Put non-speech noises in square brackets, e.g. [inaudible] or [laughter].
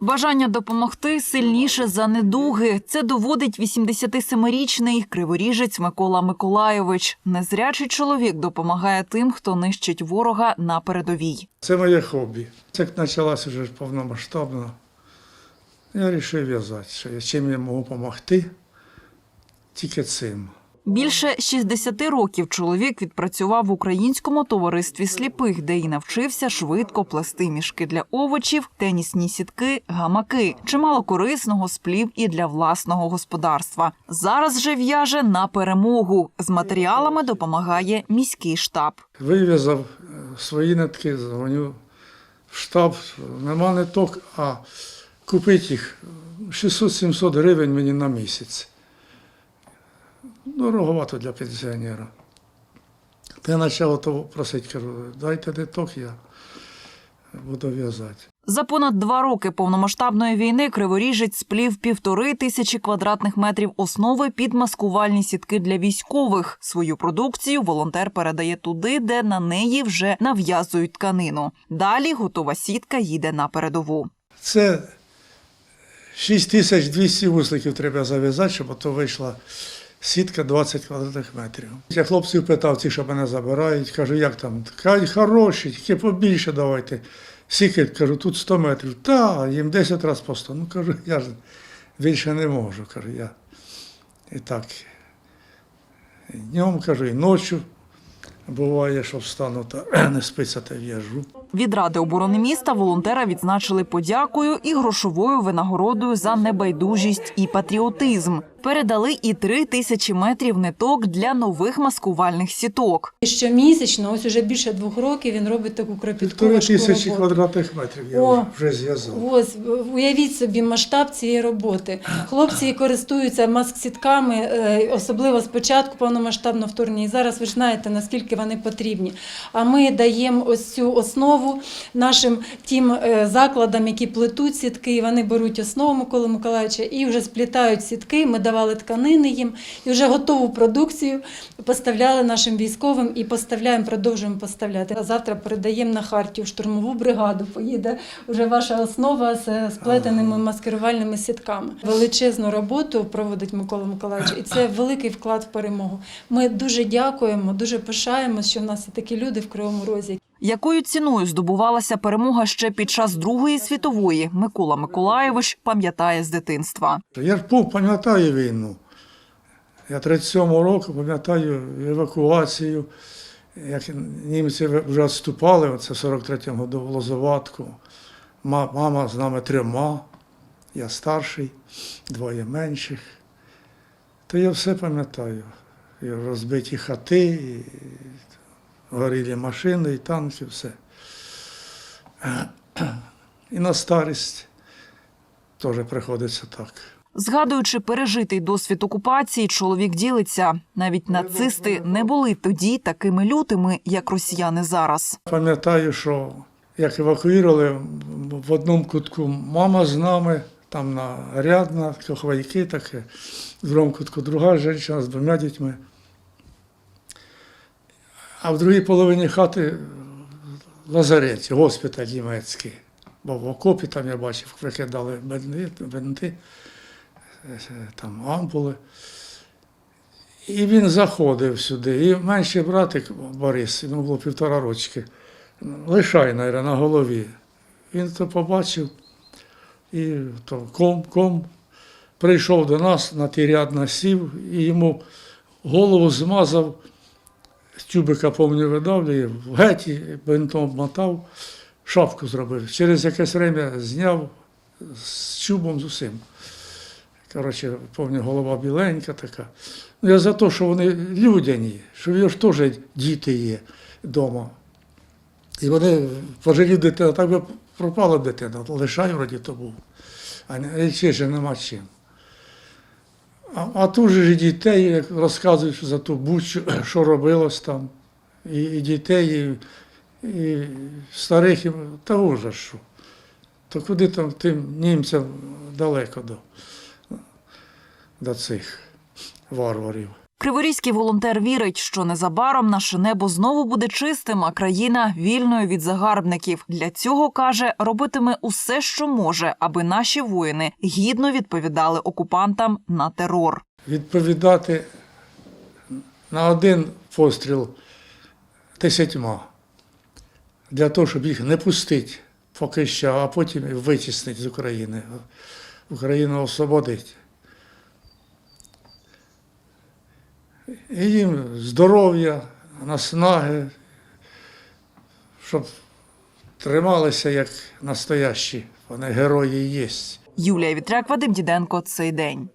Бажання допомогти сильніше за недуги. Це доводить 87-річний криворіжець Микола Миколайович. Незрячий чоловік допомагає тим, хто нищить ворога на передовій. Це моє хобі. Це почалося вже повномасштабно. Я вирішив в'язати, що я чим я можу допомогти, тільки цим. Більше 60 років чоловік відпрацював в українському товаристві сліпих, де й навчився швидко плести мішки для овочів, тенісні сітки, гамаки. Чимало корисного сплів і для власного господарства. Зараз же в'яже на перемогу. З матеріалами допомагає міський штаб. Вив'язав е, свої нитки, дзвоню в штаб, нема ниток, а купити їх 600-700 гривень мені на місяць. Дороговато для пенсіонера. Та я почав того просити, кажу, дайте ниток, я буду в'язати. За понад два роки повномасштабної війни Криворіжець сплів півтори тисячі квадратних метрів основи під маскувальні сітки для військових. Свою продукцію волонтер передає туди, де на неї вже нав'язують тканину. Далі готова сітка їде на передову. Це 6200 вузликів треба зав'язати, щоб ото вийшла сітка 20 квадратних метрів. Я хлопців питав, ті, що мене забирають, кажу, як там? Кажуть, хороші, тільки побільше давайте. Скільки, кажу, тут 100 метрів. Та, їм 10 разів по 100. Ну кажу, я ж більше не можу. Кажу, я і так. Днем кажу, і ночі. Буває, що встану та [clears throat] не спиться та в'яжу. Від ради оборони міста волонтера відзначили подякою і грошовою винагородою за небайдужість і патріотизм. Передали і три тисячі метрів ниток для нових маскувальних сіток. Щомісячно, ось уже більше двох років, він робить таку кропітку важку тисячі квадратних метрів я О. вже зв'язав. Ось уявіть собі масштаб цієї роботи. Хлопці користуються маск-сітками, е, особливо спочатку повномасштабного вторгнення. І зараз ви ж знаєте, наскільки вони потрібні. А ми даємо ось цю основу нашим тим е, закладам, які плетуть сітки. і Вони беруть основу Миколи Миколаївича і вже сплітають сітки. Ми давали тканини їм і вже готову продукцію поставляли нашим військовим і поставляємо, продовжуємо поставляти. А завтра передаємо на Хартію штурмову бригаду. Поїде вже ваша основа з сплетеними маскирувальними сітками. Величезну роботу проводить Микола Миколаївич, і це великий вклад в перемогу. Ми дуже дякуємо, дуже пишаємося, що в нас є такі люди в Кривому Розі. Якою ціною здобувалася перемога ще під час Другої світової, Микола Миколаєвич пам'ятає з дитинства. Я ж пам'ятаю війну. Я 37-го року пам'ятаю евакуацію, як німці вже відступали, це в 43-му году в Лозоватку. Мама з нами трьома, я старший, двоє менших. То я все пам'ятаю. І розбиті хати, і горілі машини, і танки, все. І на старість теж приходиться так. Згадуючи пережитий досвід окупації, чоловік ділиться. Навіть нацисти не були тоді такими лютими, як росіяни зараз. Пам'ятаю, що як евакуювали в одному кутку мама з нами, там на рядна, кохвайки таке, в другому кутку друга жінка з двома дітьми. А в другій половині хати лазарет, госпіталь німецький. Бо в окопі там я бачив, викидали бинти е, там ампули. І він заходив сюди. І менший братик Борис, йому було півтора рочки, лишай, навіть, на голові. Він то побачив і то ком, ком прийшов до нас, на ті ряд насів, і йому голову змазав, з тюбика, повню видавлює, в геті бинтом мотав, шапку зробив. Через якесь время зняв з чубом з усім. Коротше, пам'ятаю, голова біленька така. Ну, я за те, що вони людяні, що в ж теж діти є вдома. І вони пожалів дитину, так би пропала дитина, лишай вроді то був. А ще ж нема чим. А, тут же і дітей, як розказують за ту бучу, [clears throat] що робилось там, і, і дітей, і, і старих, і, та ужас що. То куди там тим німцям далеко до, до цих варварів. Криворізький волонтер вірить, що незабаром наше небо знову буде чистим, а країна вільною від загарбників. Для цього каже, робитиме усе, що може, аби наші воїни гідно відповідали окупантам на терор. Відповідати на один постріл десятьма. Для того, щоб їх не пустити поки що, а потім витіснити з України. Україну освободити. І їм здоров'я, наснаги, щоб трималися як настоящі. Вони герої є. Юлія Вітряк, Вадим Діденко. Цей день.